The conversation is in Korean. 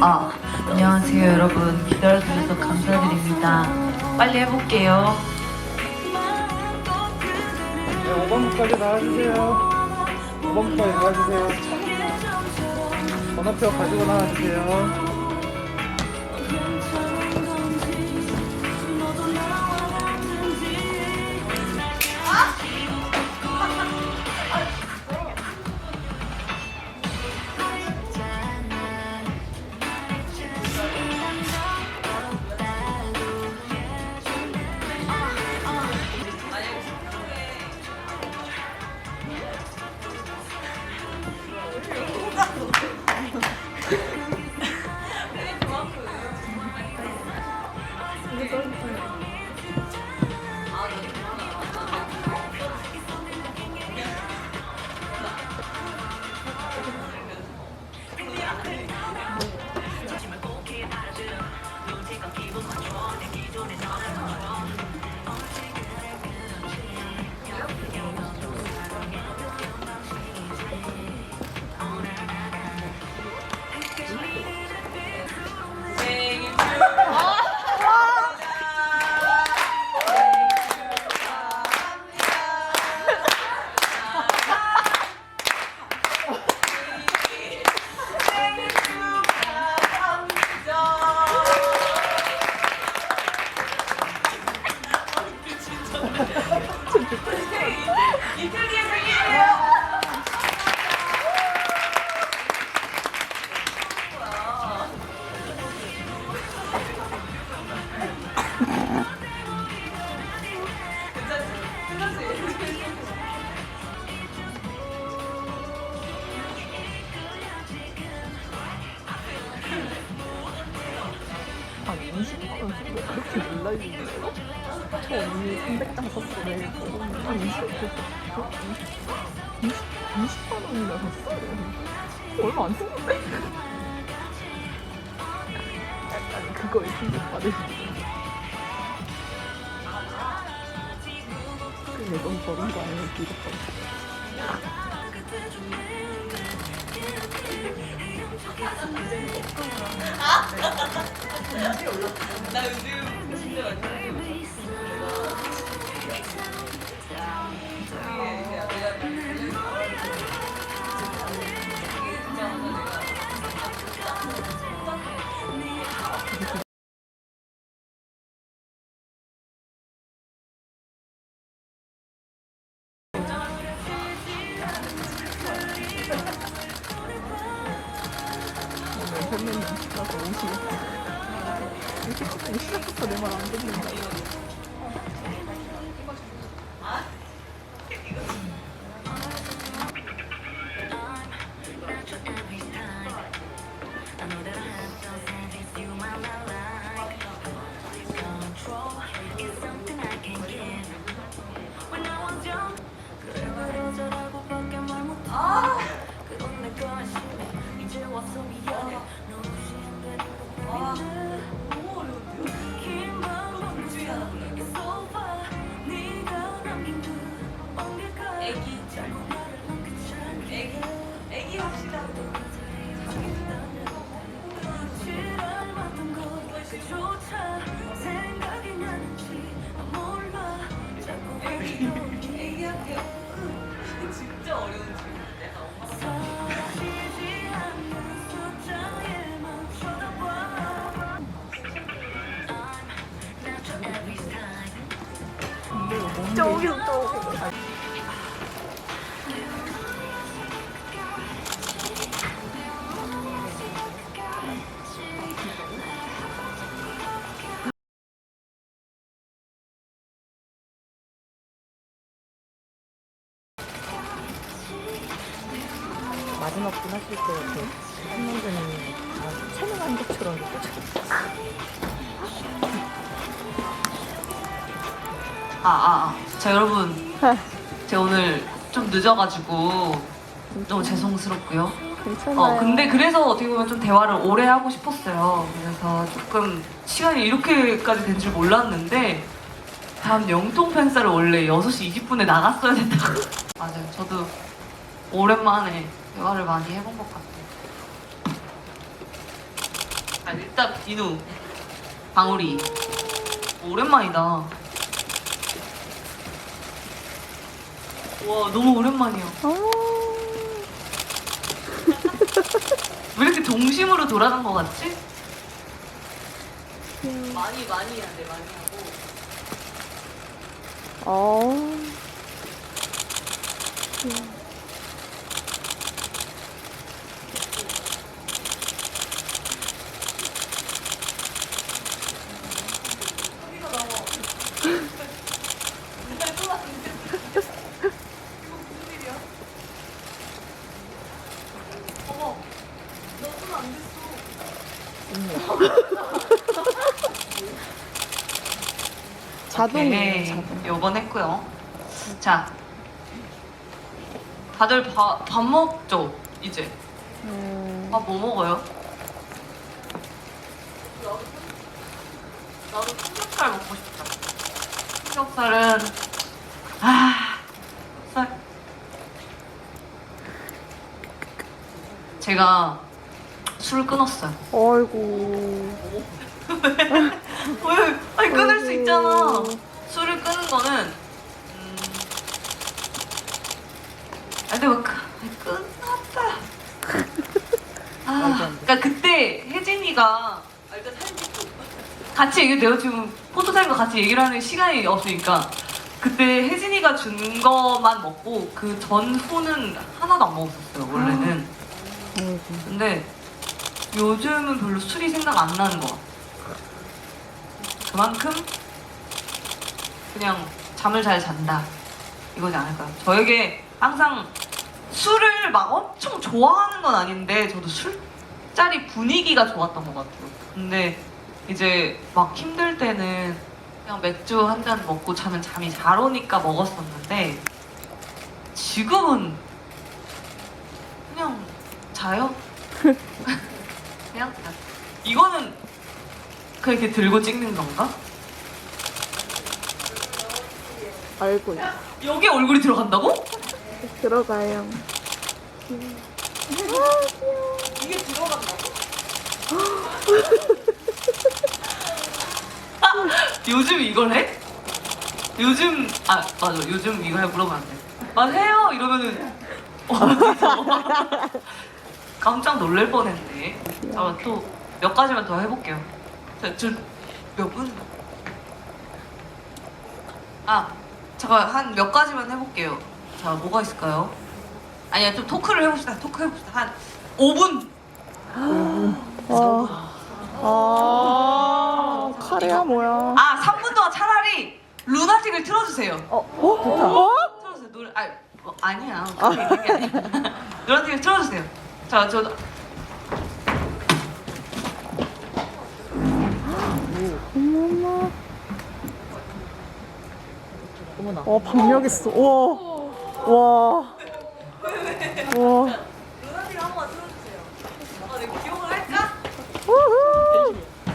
아, 안녕하세요 여러분. 기다려주셔서 감사드립니다. 빨리 해볼게요. 네, 5번부까지 나와주세요. 5번부까지 나와주세요. 번호표 가지고 나와주세요. 아니 20만 원 쓰고 그렇게 놀라있는 거야? 저 언니 300장 샀어요. 한 20, 20, 20만 원이나 샀어요. 얼마 안 썼는데? 약간 그거에 충격 받으시죠. 그게 너무 버린 거 아니 에요? 기겁받 오 늘 선배님 가서 오시겠어요. 이렇게 시작부터 내말 안 듣는다. 저기서 또. 마지막 분 하실 때 이렇게 한명전이 체능한 것처럼 이렇게 아, 아, 아. 자, 여러분. 제가 오늘 좀 늦어가지고 너무 죄송스럽고요. 괜찮아요. 어, 근데 그래서 어떻게 보면 좀 대화를 오래 하고 싶었어요. 그래서 조금 시간이 이렇게까지 된 줄 몰랐는데 다음 영통 팬사를 원래 6시 20분에 나갔어야 된다고. 맞아요. 저도 오랜만에 대화를 많이 해본 것 같아요. 아, 일단 비누, 방울이. 오랜만이다. 와, 너무 오랜만이야. 어. 왜 이렇게 동심으로 돌아간 것 같지? 음. 많이 많이 해야 돼, 많이 하고. 어. 어머, 자동이에요. 자동. 요번 했고요. 자, 다들 밥, 밥 먹죠? 이제 음. 밥 뭐 먹어요? 나도 삼겹살 먹고 싶다. 삼겹살은 아, 살. 제가 술을 끊었어요. 어이구. 왜? 아니 끊을 수 있잖아. 술을 끄는 거는 음... 아 근데 막 끄- 끝났다. 아, 그러니까 그때 혜진이가 아, 일단 사진 찍고 같이 얘기 내가 지금 포토타임과 같이 얘기를 하는 시간이 없으니까 그때 혜진이가 준 것만 먹고 그 전후는 하나도 안 먹었었어요 원래는. 어이구. 근데 요즘은 별로 술이 생각 안 나는 것 같아. 그만큼 그냥 잠을 잘 잔다 이거지 않을까요? 저에게 항상 술을 막 엄청 좋아하는 건 아닌데 저도 술자리 분위기가 좋았던 것 같아요. 근데 이제 막 힘들 때는 그냥 맥주 한 잔 먹고 자면 잠이 잘 오니까 먹었었는데 지금은 그냥 자요. 그냥 자. 이거는 그렇게 들고 찍는 건가? 있어. 여기 얼굴이 들어간다고? 들어가요. 이게 들어간다고? 요즘 이걸 해? 요즘 아 맞아 요즘 이거 해 물어보면 안 돼. 맞 해요 이러면은 어디서 깜짝 놀랄 뻔했네. 자또 몇 가지만 더 해볼게요. 저몇 분? 아 잠깐 한 몇 가지만 해볼게요. 자 뭐가 있을까요? 아니야 좀 토크를 해봅시다. 토크 해봅시다. 한 5분. 와. 아, 카레야 뭐야? 아 3분 동안 차라리 루나틱을 틀어주세요. 어, 어, 좋다. 어? 틀어주세요. 노래 아 뭐, 아니야. 게 아니야. 루나틱을 틀어주세요. 자 저. 어머나. 어, 박력 있어. 와. 와. 와.